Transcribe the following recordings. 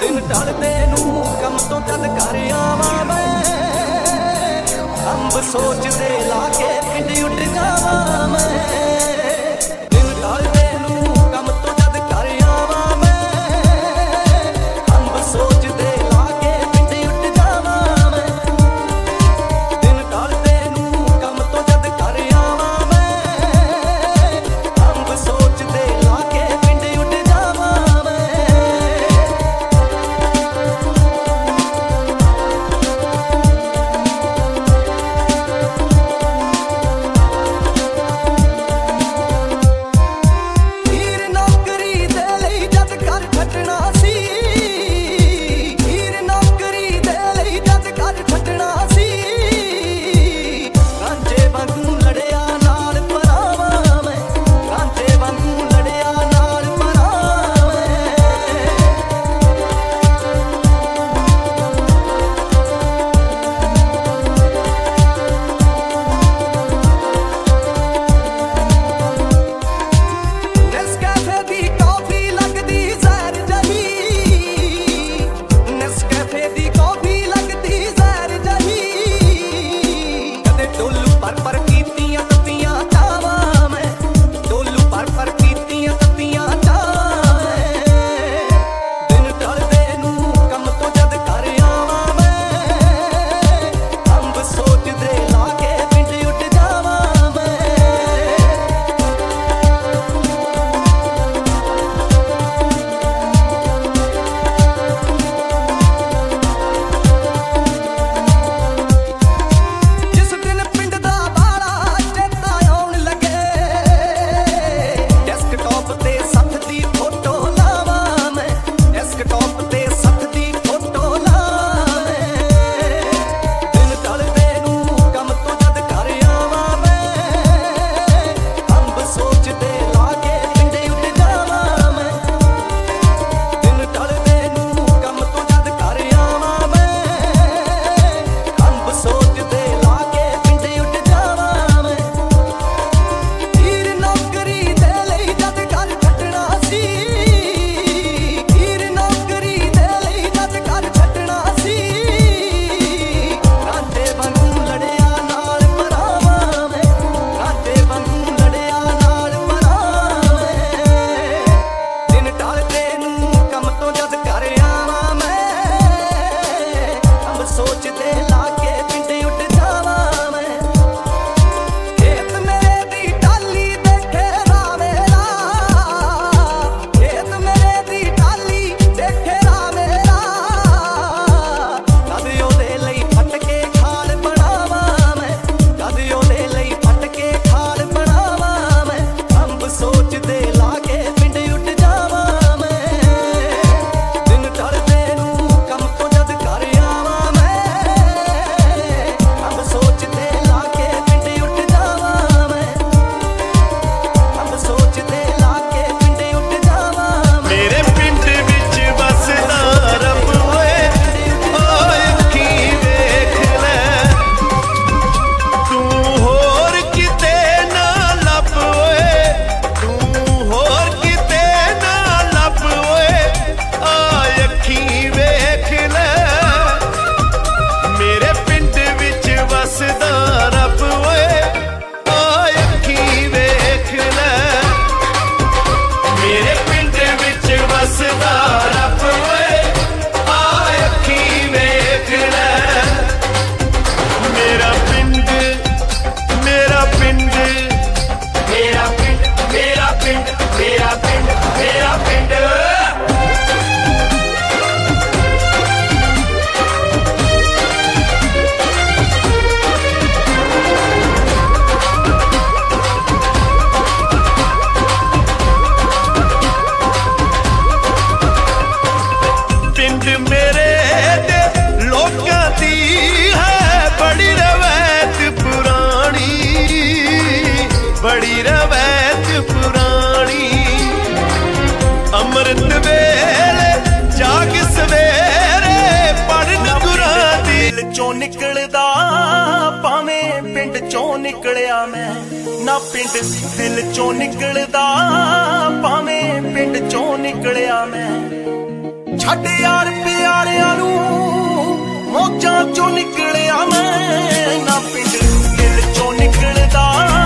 ਦਿਨ ਨੂੰ ਕੰਮ ਤੋਂ ਤਦ ਅੰਬ ਸੋਚਦੇ ਲਾ ਕੇ ਪਿੰਡ ਉੱਡ ਜਾਵਾਂ। ਚੋਂ ਨਿਕਲਿਆ ਮੈਂ, ਨਾ ਪਿੰਡ ਸੀ ਦਿਲ ਚੋਂ ਨਿਕਲਦਾ, ਭਾਵੇਂ ਪਿੰਡ ਚੋਂ ਨਿਕਲਿਆ ਮੈਂ। ਛੱਡ ਯਾਰ ਪਿਆਰਿਆਂ ਨੂੰ, ਮੋਜਾਂ ਚੋਂ ਨਿਕਲਿਆ ਮੈਂ, ਨਾ ਪਿੰਡ ਦਿਲ ਚੋਂ ਨਿਕਲਦਾ।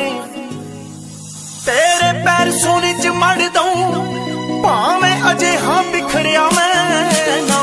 ਨੇ। ਤੇਰੇ ਪੈਰ ਸੋਨੇ ਚ ਮੜ ਦਊ ਭਾਵੇਂ ਅਜੇ ਹਾਂ ਬਿਖੜਿਆ ਮੈਂ ਨਾ